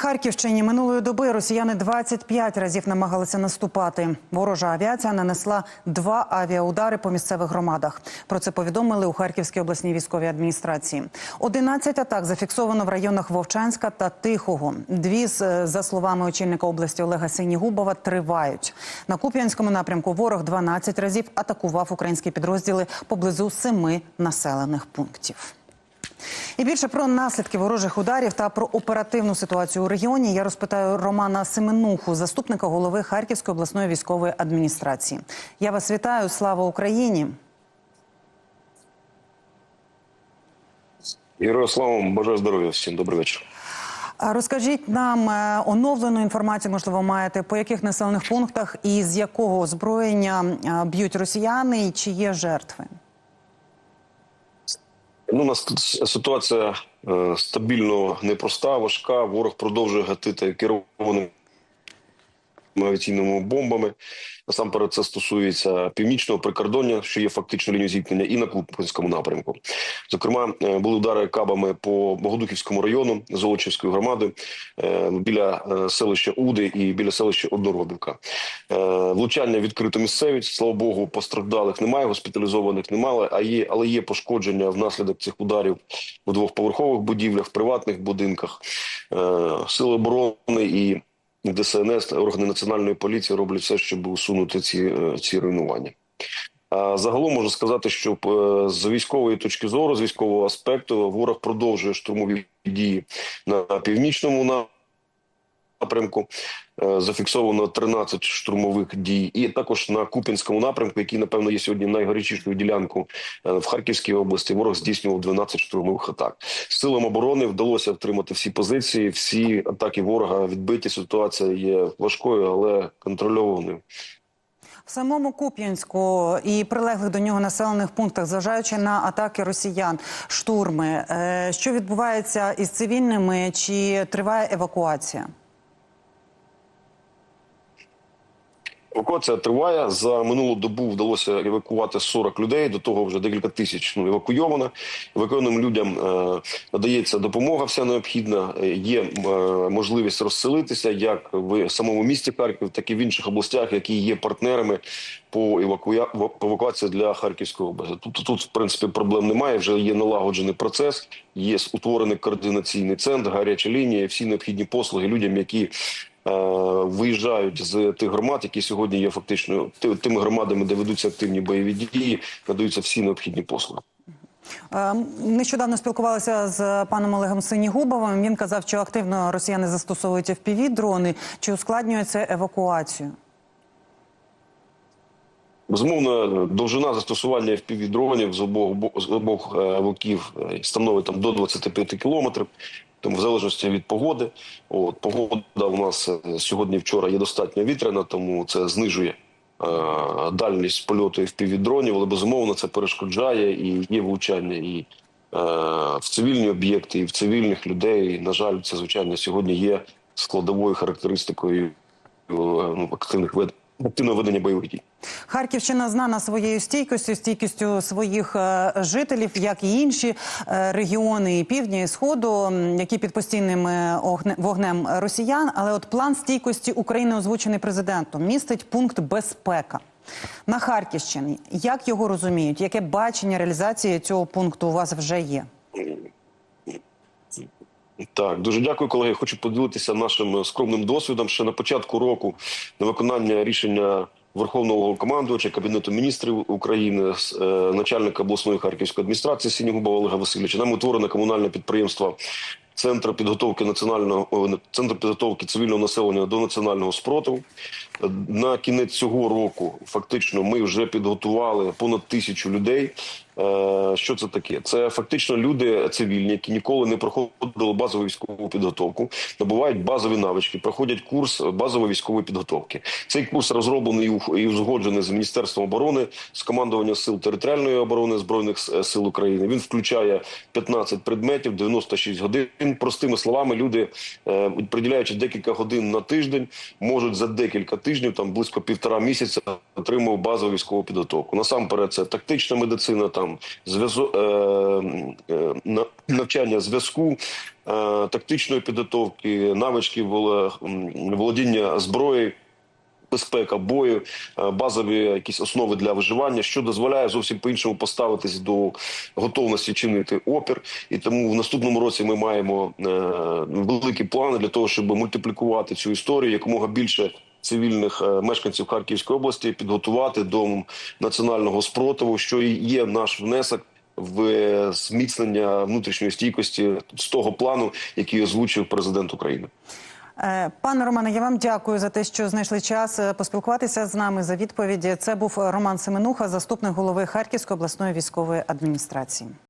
Харківщині минулої доби росіяни 25 разів намагалися наступати. Ворожа авіація нанесла два авіаудари по місцевих громадах. Про це повідомили у Харківській обласній військовій адміністрації. 11 атак зафіксовано в районах Вовчанська та Тихого. Дві за словами очільника області Олега Синігубова тривають. На Куп'янському напрямку ворог 12 разів атакував українські підрозділи поблизу семи населених пунктів. І більше про наслідки ворожих ударів та про оперативну ситуацію у регіоні я розпитаю Романа Семенуху, заступника голови Харківської обласної військової адміністрації. Я вас вітаю. Слава Україні! Слава, бажаю здоров'я всім. Добрий вечір. Розкажіть нам е, оновлену інформацію, можливо, маєте по яких населених пунктах і з якого озброєння е, б'ють росіяни, і чи є жертви? Ну, у нас ситуація е, стабільно непроста, важка. Ворог продовжує гатити авіаційними бомбами. Насамперед, це стосується північного прикордоння, що є фактично лінію зіткнення, і на Купинському напрямку. Зокрема, е, були удари кабами по Богодухівському району Золочівської громади е, біля е, селища Уди і біля селища Одноробівка. Влучання в відкриту місцевість. Слава Богу, постраждалих немає, госпіталізованих немає, а є, але є пошкодження внаслідок цих ударів у двохповерхових будівлях, приватних будинках. Сили оборони і ДСНС, органи національної поліції роблять все, щоб усунути ці, е, ці руйнування. А загалом можу сказати, що е, з військової точки зору, з військового аспекту, ворог продовжує штурмові дії на північному напрямку. Е, Зафіксовано 13 штурмових дій, і також на Купінському напрямку, який напевно є сьогодні найгарячішою ділянкою е, в Харківській області. Ворог здійснював 12 штурмових атак. Силам оборони вдалося втримати всі позиції. Всі атаки ворога відбиті. Ситуація є важкою, але контрольованою. В самому Куп'янську і прилеглих до нього населених пунктах, зважаючи на атаки росіян, штурми, е, що відбувається із цивільними, чи триває евакуація? Евакуація триває за минулу добу. Вдалося евакувати 40 людей. До того вже декілька тисяч ну, евакуйовано. Евакуйованим людям е, надається допомога. Вся необхідна. Є е, можливість розселитися як в самому місті Харків, так і в інших областях, які є партнерами по евакуя... евакуації для Харківської області. Тут тут в принципі проблем немає. Вже є налагоджений процес. Є утворений координаційний центр, гаряча лінія, всі необхідні послуги людям, які виїжджають з тих громад, які сьогодні є фактично тими громадами, де ведуться активні бойові дії, надаються всі необхідні послуги. Е, Нещодавно спілкувалася з паном Олегом Синігубовим. Він казав, що активно росіяни застосовують fpv дрони. Чи ускладнює це евакуацію? Безумовно, довжина застосування FPV-дронів з обох з обох е, боків е, становить там до 25 кілометрів. Тому в залежності від погоди, от погода у нас е, сьогодні, вчора є достатньо вітряна, тому це знижує е, дальність польоту FPV-дронів, але безумовно це перешкоджає і є влучання і е, в цивільні об'єкти, і в цивільних людей. І, на жаль, це звичайно сьогодні є складовою характеристикою е, ну, активних вед активного ведення бойових дій. Харківщина знана своєю стійкістю, стійкістю своїх е, жителів, як і інші е, регіони і півдня і сходу, які під постійним е, вогнем росіян. Але от план стійкості України, озвучений президентом, містить пункт безпека. На Харківщині як його розуміють? Яке бачення реалізації цього пункту у вас вже є? Так, дуже дякую, колеги. Хочу поділитися нашим скромним досвідом. Ще на початку року на виконання рішення Верховного командувача Кабінету міністрів України, е, начальника обласної харківської адміністрації Сінігуба Олега Васильовича. Нам утворено комунальне підприємство. Центр підготовки національного центр підготовки цивільного населення до національного спротиву. Е, На кінець цього року фактично ми вже підготували понад тисячу людей. Е, Що це таке? Це фактично люди цивільні, які ніколи не проходили базову військову підготовку, набувають базові навички, проходять курс базової військової підготовки. Цей курс розроблений і узгоджений з міністерством оборони, з командуванням сил територіальної оборони збройних сил України. Він включає 15 предметів, 96 годин. Простими словами, люди, е, приділяючи декілька годин на тиждень, можуть за декілька тижнів, там близько півтора місяця, отримати базову військову підготовку. Насамперед, це тактична медицина, там зв'язок е, е, на- навчання зв'язку. тактичної підготовки, навички володіння зброєю. Безпека бою, е, базові якісь основи для виживання, що дозволяє зовсім по-іншому поставитись до готовності чинити опір. І тому в наступному році ми маємо е, великі плани для того, щоб мультиплікувати цю історію якомога більше. Цивільних е, мешканців Харківської області підготувати до національного спротиву, що і є наш внесок в е, зміцнення внутрішньої стійкості з того плану, який озвучив президент України. Е, Пане Романе, я вам дякую за те, що знайшли час поспілкуватися з нами за відповіді. Це був Роман Семенуха, заступник голови Харківської обласної військової адміністрації.